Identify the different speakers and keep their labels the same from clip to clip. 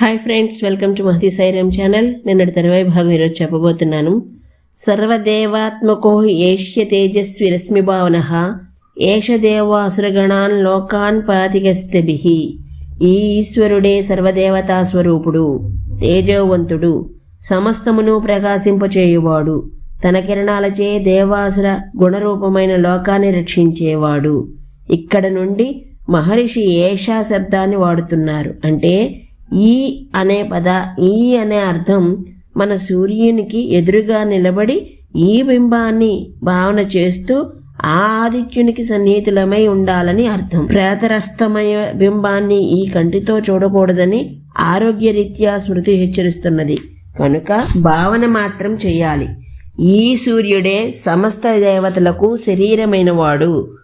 Speaker 1: Hi friends welcome to Mahathi Sairam channel. నిన్నటి తర్వాయి భాగం ఈరోజు చెప్పబోతున్నాను. సర్వదేవాత్మకో ఏష్య తేజస్వి రశ్మి భావన ఏష దేవాసురగణాన్ లోకాన్ పాతిగస్తభి ఈ ఈశ్వరుడే సర్వదేవతా స్వరూపుడు తేజోవంతుడు సమస్తమును ప్రకాశింపచేయువాడు తన కిరణాలచే దేవాసుర గుణరూపమైన లోకాన్ని రక్షించేవాడు. ఇక్కడ నుండి మహర్షి ఏషా శబ్దాన్ని వాడుతున్నారు. అంటే ఈ అనే పద ఈ అనే అర్థం మన సూర్యునికి ఎదురుగా నిలబడి ఈ బింబాన్ని భావన చేస్తూ ఆ ఆదిత్యునికి సన్నిహితులమై ఉండాలని అర్థం. ప్రేతరస్తమయ బింబాన్ని ఈ కంటితో చూడకూడదని ఆరోగ్యరీత్యా స్మృతి హెచ్చరిస్తున్నది. కనుక భావన మాత్రం చేయాలి ఈ సూర్యుడే సమస్త దేవతలకు శరీరమైనవాడు.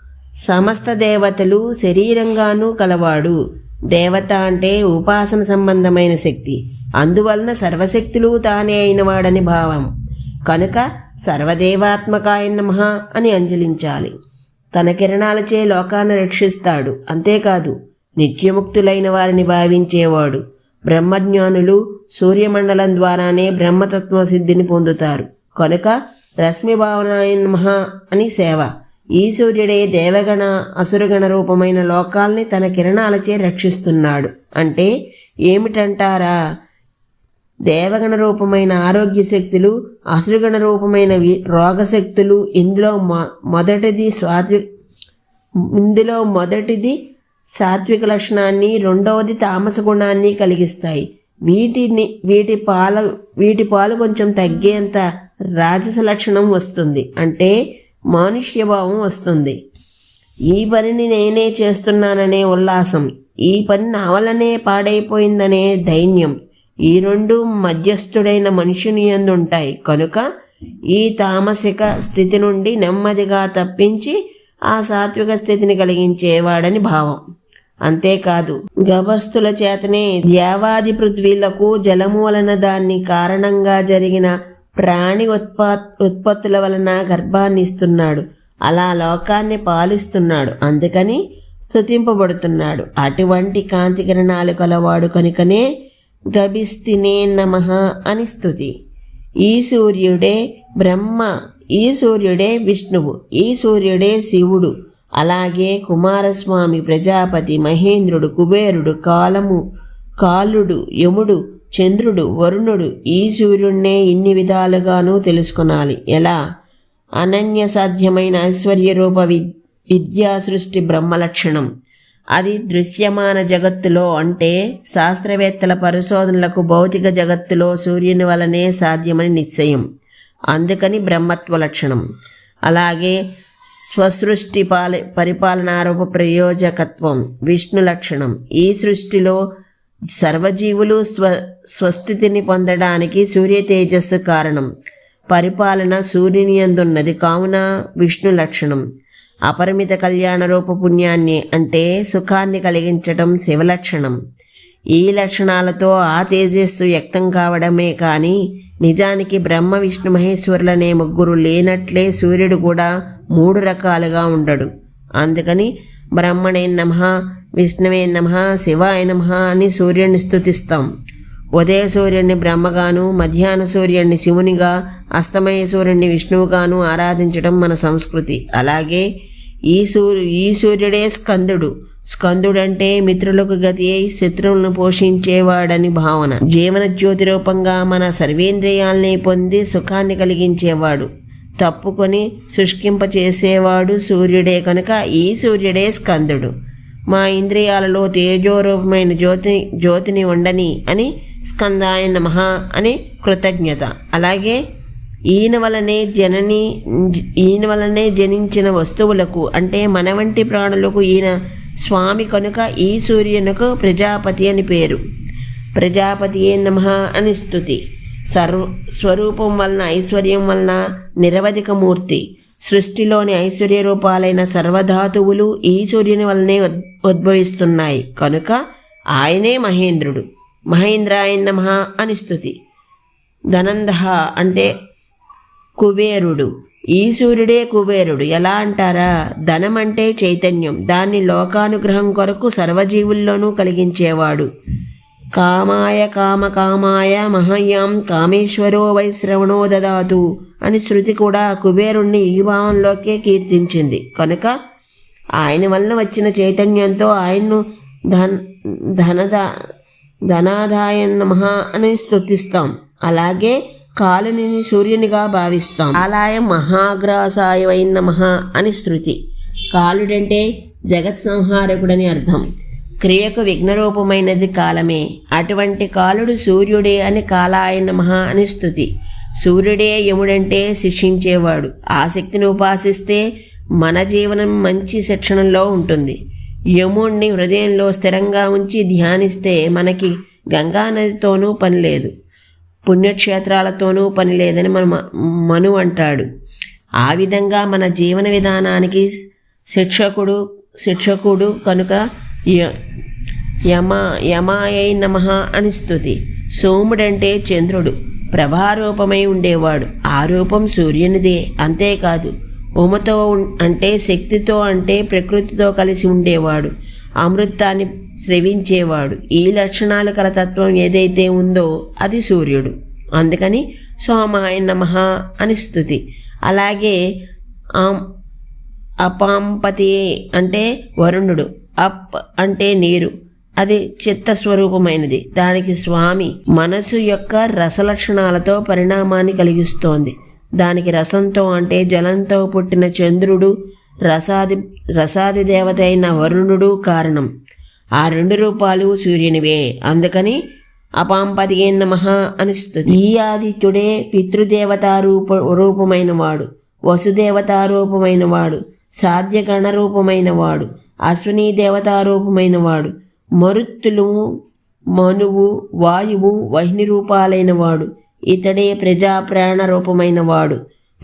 Speaker 1: సమస్త దేవతలు శరీరంగానూ కలవాడు. దేవత అంటే ఉపాసన సంబంధమైన శక్తి. అందువలన సర్వశక్తులు తానే అయినవాడని భావం. కనుక సర్వదేవాత్మకాయ నమః అని అంజలించాలి. తన కిరణాలచే లోకాన్ని రక్షిస్తాడు. అంతేకాదు నిత్యముక్తులైన వారిని భావించేవాడు. బ్రహ్మజ్ఞానులు సూర్యమండలం ద్వారానే బ్రహ్మతత్వ సిద్ధిని పొందుతారు. కనుక రశ్మి భావనాయ నమః అని సేవ. ఈ సూర్యుడే దేవగణ అసురగణ రూపమైన లోకాల్ని తన కిరణాలచే రక్షిస్తున్నాడు. అంటే ఏమిటంటారా? దేవగణ రూపమైన ఆరోగ్య శక్తులు అసురగణ రూపమైన రోగశక్తులు ఇందులో మొదటిది స్వాత్వి ఇందులో మొదటిది సాత్విక లక్షణాన్ని రెండవది తామస గుణాన్ని కలిగిస్తాయి. వీటిని వీటి పాల వీటి పాలు కొంచెం తగ్గేంత రాజస లక్షణం వస్తుంది. అంటే మానుష్యభావం వస్తుంది. ఈ పనిని నేనే చేస్తున్నాననే ఉల్లాసం ఈ పని నా వల్లనే పాడైపోయిందనే దైన్యం ఈ రెండు మధ్యస్థుడైన మనుషుని ఎందుంటాయి కనుక ఈ తామసిక స్థితి నుండి నెమ్మదిగా తప్పించి ఆ సాత్విక స్థితిని కలిగించేవాడని భావం. అంతేకాదు గభస్థుల చేతనే ద్యావాది పృథ్వీలకు జలము వలన దాన్ని కారణంగా జరిగిన ప్రాణి ఉత్పా ఉత్పత్తుల వలన గర్భాన్ని ఇస్తున్నాడు. అలా లోకాన్ని పాలిస్తున్నాడు. అందుకని స్తుతింపబడుతున్నాడు. అటువంటి కాంతి కిరణాలు కలవాడు కనుకనే గభిస్తినే నమ అని స్థుతి ఈ సూర్యుడే బ్రహ్మ ఈ సూర్యుడే విష్ణువు ఈ సూర్యుడే శివుడు. అలాగే కుమారస్వామి ప్రజాపతి మహేంద్రుడు కుబేరుడు కాలము కాలుడు యముడు చంద్రుడు వరుణుడు ఈ సూర్యుడినే ఇన్ని విధాలుగానూ తెలుసుకొనాలి. ఎలా? అనన్య సాధ్యమైన ఐశ్వర్య రూప వి విద్యా సృష్టి బ్రహ్మలక్షణం అది దృశ్యమాన జగత్తులో అంటే శాస్త్రవేత్తల పరిశోధనలకు భౌతిక జగత్తులో సూర్యుని వలనే సాధ్యమని నిశ్చయం. అందుకని బ్రహ్మత్వ లక్షణం. అలాగే స్వసృష్టి పాల పరిపాలనారూప ప్రయోజకత్వం విష్ణు లక్షణం. ఈ సృష్టిలో సర్వజీవులు స్వ స్వస్థితిని పొందడానికి సూర్య తేజస్సు కారణం. పరిపాలన సూర్యుని అందున్నది కావున విష్ణు లక్షణం. అపరిమిత కళ్యాణ రూప పుణ్యాన్ని అంటే సుఖాన్ని కలిగించటం శివలక్షణం ఈ లక్షణాలతో ఆ తేజస్సు వ్యక్తం కావడమే కానీ నిజానికి బ్రహ్మ విష్ణు మహేశ్వరులనే ముగ్గురు లేనట్లే సూర్యుడు కూడా మూడు రకాలుగా ఉండడు. అందుకని బ్రహ్మణే నమ విష్ణువే నమ శివాయ నమ అని సూర్యుడిని స్తుతిస్తాం. ఉదయ సూర్యుడిని బ్రహ్మగాను మధ్యాహ్న సూర్యుడిని శివునిగా అస్తమయ సూర్యుడిని విష్ణువుగాను ఆరాధించడం మన సంస్కృతి. అలాగే ఈ సూర్యు ఈ సూర్యుడే స్కందుడు. స్కందుడంటే మిత్రులకు గతి అయి శత్రువులను పోషించేవాడని భావన. జీవన జ్యోతి రూపంగా మన సర్వేంద్రియాల్ని పొంది సుఖాన్ని కలిగించేవాడు. తప్పుకొని శుష్కింప చేసేవాడు సూర్యుడే కనుక ఈ సూర్యుడే స్కందుడు. మా ఇంద్రియాలలో తేజోరూపమైన జ్యోతి జ్యోతిని ఉండని అని స్కందాయ నమ అని కృతజ్ఞత. అలాగే ఈయన వలనే జనని ఈయన వలనే జనించిన వస్తువులకు అంటే మన వంటి ప్రాణులకు ఈయన స్వామి కనుక ఈ సూర్యునకు ప్రజాపతి అని పేరు. ప్రజాపతి ఏ నమ అని స్థుతి సర్వ స్వరూపం వలన ఐశ్వర్యం వలన నిరవధిక మూర్తి సృష్టిలోని ఐశ్వర్య రూపాలైన సర్వధాతువులు ఈ సూర్యుని వలనే ఉద్- ఉద్భవిస్తున్నాయి. కనుక ఆయనే మహేంద్రుడు. మహేంద్రాయన్ నమ అని స్థుతి ధనంద అంటే కుబేరుడు. ఈ సూర్యుడే కుబేరుడు. ఎలా అంటారా? ధనం అంటే చైతన్యం. దాన్ని లోకానుగ్రహం కొరకు సర్వజీవుల్లోనూ కలిగించేవాడు. కామాయ కామ కామాయ మహయ్యాం కామేశ్వరో వై శ్రవణో దదాతు అని శృతి కూడా కుబేరుణ్ణి ఈ భావంలోకే కీర్తించింది. కనుక ఆయన వలన వచ్చిన చైతన్యంతో ఆయన్ను ధన్ ధనద ధనాదాయ నమః అని స్థుతిస్తాం అలాగే కాలుని సూర్యునిగా భావిస్తాం. ఆలయం మహాగ్రాసాయ నమః అని శృతి. కాలుడంటే జగత్ సంహారకుడని అర్థం. క్రియకు విఘ్నరూపమైనది కాలమే. అటువంటి కాలుడు సూర్యుడే అని కాలాయన మహా అని స్థుతి సూర్యుడే యముడంటే శిక్షించేవాడు. ఆ శక్తిని ఉపాసిస్తే మన జీవనం మంచి శిక్షణలో ఉంటుంది. యముణ్ణి హృదయంలో స్థిరంగా ఉంచి ధ్యానిస్తే మనకి గంగా నదితోనూ పని లేదు. పుణ్యక్షేత్రాలతోనూ పని లేదని మన మను అంటాడు. ఆ విధంగా మన జీవన విధానానికి శిక్షకుడు శిక్షకుడు కనుక యమ యమాయై నమ అని స్థుతి సోముడంటే చంద్రుడు. ప్రభారూపమై ఉండేవాడు. ఆ రూపం సూర్యునిదే. అంతేకాదు ఉమతో అంటే శక్తితో అంటే ప్రకృతితో కలిసి ఉండేవాడు. అమృతాన్ని స్రవించేవాడు. ఈ లక్షణాలు కల తత్వం ఏదైతే ఉందో అది సూర్యుడు. అందుకని సోమాయ నమ అని స్థుతి అలాగే అపాంపతి అంటే వరుణుడు. అప్ అంటే నీరు. అది చిత్తస్వరూపమైనది. దానికి స్వామి మనసు యొక్క రసలక్షణాలతో పరిణామాన్ని కలిగిస్తోంది. దానికి రసంతో అంటే జలంతో పుట్టిన చంద్రుడు రసాది రసాది దేవత అయిన వరుణుడు కారణం. ఆ రెండు రూపాలు సూర్యునివే. అందుకని అపాంపతిగే నమ అని ఈ ఆదిత్యుడే పితృదేవతా రూప రూపమైన వాడు వసుదేవతారూపమైన వాడు సాధ్యగణ రూపమైన వాడు అశ్విని దేవతారూపమైన వాడు మరుత్తులు మనువు వాయువు వహిని రూపాలైన వాడు ఇతడే ప్రజా ప్రాణ రూపమైన వాడు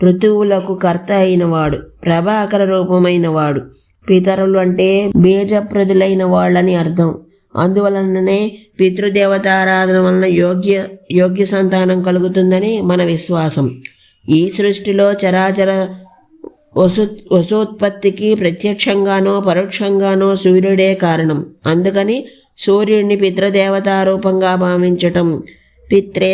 Speaker 1: ఋతువులకు కర్త అయినవాడు. ప్రభాకర రూపమైన వాడు పితరులు అంటే బీజప్రదులైన వాళ్ళని అర్థం. అందువలననే పితృదేవతారాధన వలన యోగ్య యోగ్య సంతానం కలుగుతుందని మన విశ్వాసం. ఈ సృష్టిలో చరాచర వసు వసోత్పత్తికి ప్రత్యక్షంగానో పరోక్షంగానో సూర్యుడే కారణం. అందుకని సూర్యుడిని పితృదేవతారూపంగా భావించటం పిత్రే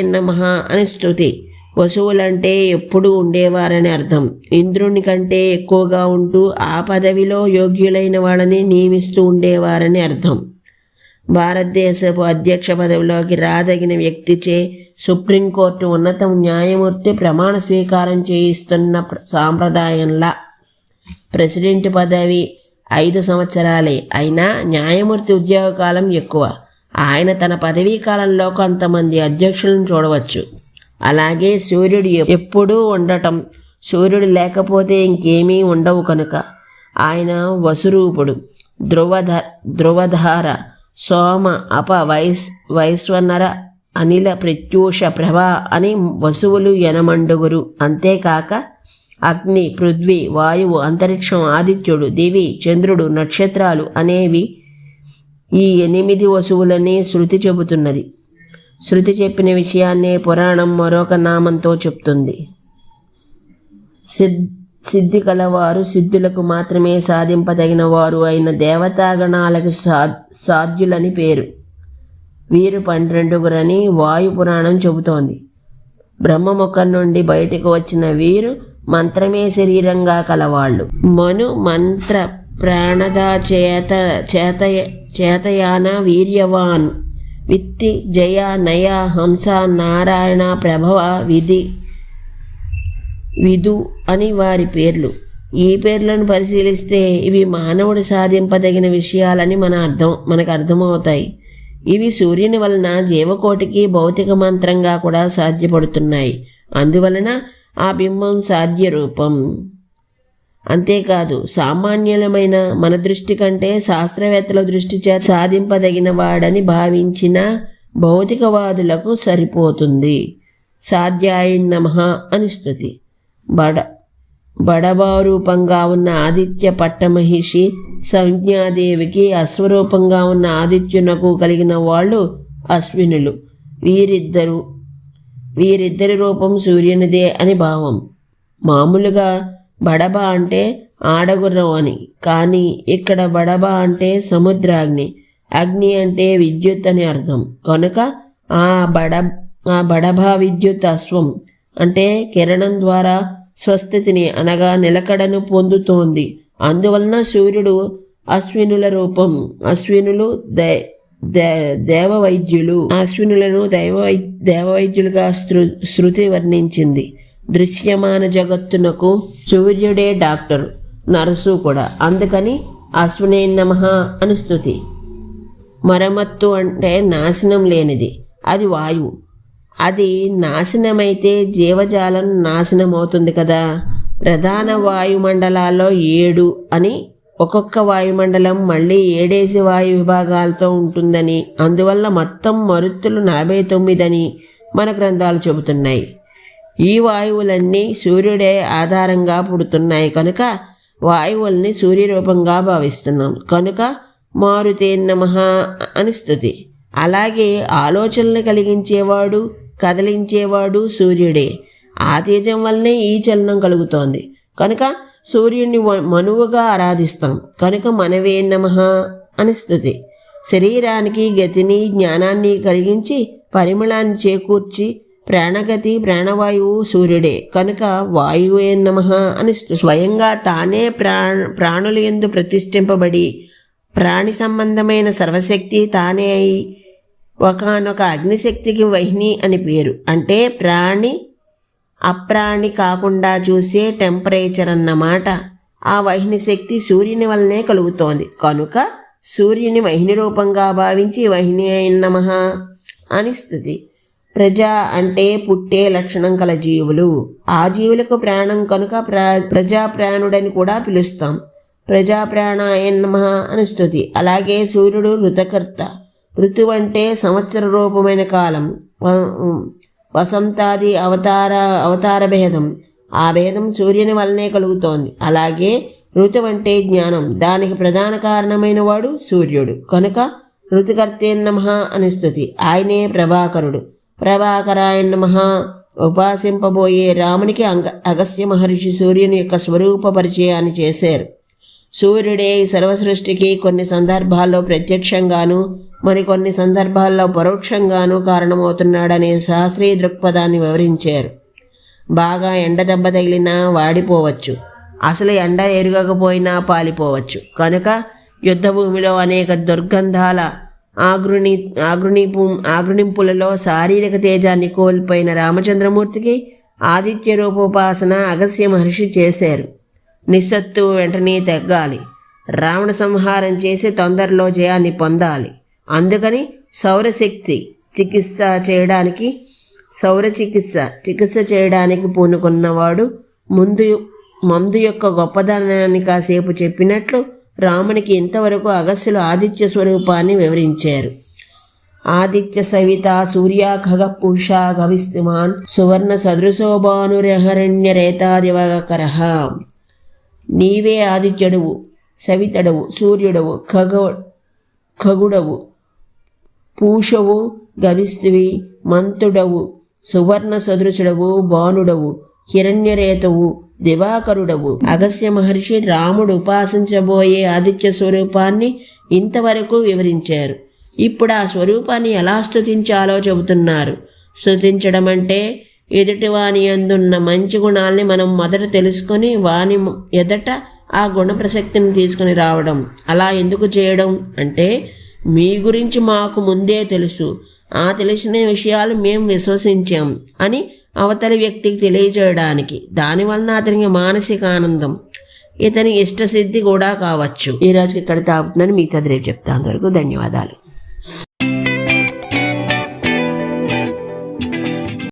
Speaker 1: అని స్థుతి వసువులంటే ఎప్పుడూ ఉండేవారని అర్థం. ఇంద్రుని కంటే ఎక్కువగా ఉంటూ ఆ పదవిలో యోగ్యులైన వాళ్ళని నియమిస్తూ ఉండేవారని అర్థం. భారతదేశపు అధ్యక్ష పదవిలోకి రాదగిన వ్యక్తిచే సుప్రీంకోర్టు ఉన్నత న్యాయమూర్తి ప్రమాణ స్వీకారం చేయిస్తున్న సాంప్రదాయంలా ప్రెసిడెంట్ పదవి ఐదు సంవత్సరాలే. అయినా న్యాయమూర్తి ఉద్యోగ కాలం ఎక్కువ. ఆయన తన పదవీ కాలంలో కొంతమంది అధ్యక్షులను చూడవచ్చు. అలాగే సూర్యుడు ఎప్పుడూ ఉండటం. సూర్యుడు లేకపోతే ఇంకేమీ ఉండవు కనుక. ఆయన వసురూపుడు. ధ్రువధ ధ్రువధార సోమ అప వైస్ వైశ్వనర అనిల ప్రత్యూష ప్రభ అని వసువులు యనమండుగురు. అంతేకాక అగ్ని పృథ్వీ వాయువు అంతరిక్షం ఆదిత్యుడు దివి చంద్రుడు నక్షత్రాలు అనేవి ఈ ఎనిమిది వసువులని శృతి చెబుతున్నది. శృతి చెప్పిన విషయాన్నే పురాణం మరొక నామంతో చెప్తుంది. సిద్ సిద్ధి కలవారు సిద్ధులకు మాత్రమే సాధింపదగిన వారు అయిన దేవతాగణాలకు సా సాధ్యులని పేరు. వీరు పన్నెండుగురని వాయు పురాణం చెబుతోంది. బ్రహ్మముఖం నుండి బయటకు వచ్చిన వీరు మంత్రమే శరీరంగా కలవాళ్ళు. మను మంత్ర ప్రాణద చేత చేత చేతయాన వీర్యవాన్. విత్తి జయ నయ హంస నారాయణ ప్రభవ విధి విధు అని వారి పేర్లు. ఈ పేర్లను పరిశీలిస్తే ఇవి మానవుడు సాధింపదగిన విషయాలని మన అర్థం మనకు అర్థమవుతాయి. ఇవి సూర్యుని వలన జీవకోటికి భౌతిక మంత్రంగా కూడా సాధ్యపడుతున్నాయి. అందువలన ఆ బింబం సాధ్య రూపం. అంతేకాదు సామాన్యులమైన మన దృష్టి కంటే శాస్త్రవేత్తల దృష్టి చేత సాధింపదగిన వాడని భావించిన భౌతికవాదులకు సరిపోతుంది. సాధ్యాయ నమః అని స్థుతి బడ బడబారూపంగా ఉన్న ఆదిత్య పట్టమహిషి సంజ్ఞాదేవికి అశ్వరూపంగా ఉన్న ఆదిత్యునకు కలిగిన వాళ్ళు అశ్వినులు. వీరిద్దరు వీరిద్దరి రూపం సూర్యునిదే అని భావం. మామూలుగా బడబ అంటే ఆడగుర్రం అని కానీ ఇక్కడ బడబ అంటే సముద్రాగ్ని అగ్ని అంటే విద్యుత్ అని అర్థం. కనుక ఆ బడ ఆ బడభ విద్యుత్ అశ్వం అంటే కిరణం ద్వారా స్వస్థితిని అనగా నిలకడను పొందుతోంది. అందువలన సూర్యుడు అశ్వినుల రూపం అశ్వినులు దే దే- దేవవైద్యులు. అశ్వినులను దైవ దేవవైద్యులుగా శృ శృతి వర్ణించింది. దృశ్యమాన జగత్తునకు సూర్యుడే డాక్టర్ నర్సు కూడా. అందుకని అశ్వినే నమ అని స్థుతి. మరమత్తు అంటే నాశనం లేనిది. అది వాయువు. అది నాశనమైతే జీవజాలం నాశనం అవుతుంది కదా. ప్రధాన వాయుమండలాల్లో ఏడు అని ఒక్కొక్క వాయుమండలం మళ్ళీ ఏడేసి వాయు విభాగాలతో ఉంటుందని అందువల్ల మొత్తం మరుత్తులు నలభై తొమ్మిదని మన గ్రంథాలు చెబుతున్నాయి. ఈ వాయువులన్నీ సూర్యుడే ఆధారంగా పుడుతున్నాయి కనుక వాయువుల్ని సూర్యరూపంగా భావిస్తున్నాం. కనుక మారుతే నమ అని స్థుతి. అలాగే ఆలోచనలు కలిగించేవాడు కదిలించేవాడు సూర్యుడే. ఆ తేజం వల్లనే ఈ చలనం కలుగుతోంది. కనుక సూర్యుడిని మనువుగా ఆరాధిస్తాం. కనుక మనవే నమ అని స్థుతి. శరీరానికి గతిని జ్ఞానాన్ని కలిగించి పరిమళాన్ని చేకూర్చి ప్రాణగతి ప్రాణవాయువు సూర్యుడే. కనుక వాయువే నమ అని స్వయంగా తానే ప్రాణ ప్రాణులు ఎందు ప్రతిష్ఠింపబడి ప్రాణి సంబంధమైన సర్వశక్తి తానే అయి ఒకనొక అగ్నిశక్తికి వహిని అని పేరు. అంటే ప్రాణి అప్రాణి కాకుండా చూసే టెంపరేచర్ అన్నమాట ఆ వహిని శక్తి సూర్యుని వల్లనే కలుగుతోంది. కనుక సూర్యుని వహిని రూపంగా భావించి వహిని అయిన నమః అని స్థుతి. ప్రజ అంటే పుట్టే లక్షణం కల జీవులు. ఆ జీవులకు ప్రాణం కనుక ప్రా ప్రజా ప్రాణుడని కూడా పిలుస్తాం. ప్రజా ప్రాణాయ నమః అని స్థుతి. అలాగే సూర్యుడు ఋతకర్త ఋతువు అంటే సంవత్సర రూపమైన కాలం. వ- వసంతాది అవతార అవతార భేదం. ఆ భేదం సూర్యుని వల్లనే కలుగుతోంది. అలాగే ఋతువు అంటే జ్ఞానం. దానికి ప్రధాన కారణమైన వాడు సూర్యుడు. కనుక ఋతుకర్తే నమ అని స్థుతి. ఆయనే ప్రభాకరుడు. ప్రభాకరాయ నమ ఉపాసింపబోయే రామునికి అంగ అగస్త్య మహర్షి సూర్యుని యొక్క స్వరూప పరిచయాన్ని చేశారు. సూర్యుడే ఈ సర్వసృష్టికి కొన్ని సందర్భాల్లో ప్రత్యక్షంగాను మరికొన్ని సందర్భాల్లో పరోక్షంగాను కారణమవుతున్నాడనే శాస్త్రీయ దృక్పథాన్ని వివరించారు. బాగా ఎండ దెబ్బ తగిలినా వాడిపోవచ్చు. అసలు ఎండ ఎరుగకపోయినా పాలిపోవచ్చు. కనుక యుద్ధభూమిలో అనేక దుర్గంధాల ఆగ్రుణి ఆగ్రునిపు ఆగ్రునింపులలో శారీరక తేజాన్ని కోల్పోయిన రామచంద్రమూర్తికి ఆదిత్య రూపోపాసన అగస్య మహర్షి చేశారు. నిస్సత్తు వెంటనే తగ్గాలి. రావణ సంహారం చేసి తొందరలో జయాన్ని పొందాలి. అందుకని సౌరశక్తి చికిత్స చేయడానికి సౌర చికిత్స చికిత్స చేయడానికి పూనుకున్నవాడు ముందు మందు యొక్క గొప్పదనాన్ని కాసేపు చెప్పినట్లు రామునికి ఇంతవరకు అగస్సులు ఆదిత్య స్వరూపాన్ని వివరించారు. ఆదిత్య సవిత సూర్య ఖగ పుష గవిస్తిమాన్ సువర్ణ సదృశోభానురహరణ్య రేతాదివకర నీవే ఆదిత్యుడవు సవితడవు సూర్యుడవు ఖగ ఖగుడవు పూషవు గవిస్తివి మంతుడవు సువర్ణ సదృశుడవు బాణుడవు హిరణ్యరేతవు దివాకరుడవు. అగస్య మహర్షి రాముడు ఉపాసించబోయే ఆదిత్య స్వరూపాన్ని ఇంతవరకు వివరించారు. ఇప్పుడు ఆ స్వరూపాన్ని ఎలా స్తుతించాలో చెబుతున్నారు. స్తుతించడం అంటే ఎదుటివాని అందున్న మంచి గుణాల్ని మనం మొదట తెలుసుకొని వాని ఎదట ఆ గుణ ప్రసక్తిని తీసుకుని రావడం. అలా ఎందుకు చేయడం అంటే మీ గురించి మాకు ముందే తెలుసు. ఆ తెలిసిన విషయాలు మేము విశ్వసించాం అని అవతలి వ్యక్తికి తెలియజేయడానికి. దానివలన అతనికి మానసిక ఆనందం ఇతని ఇష్టసిద్ధి కూడా కావచ్చు. ఈ రోజుకి ఇక్కడ తాగుతుందని మీకు అది రేపు చెప్తాను. వరకు ధన్యవాదాలు.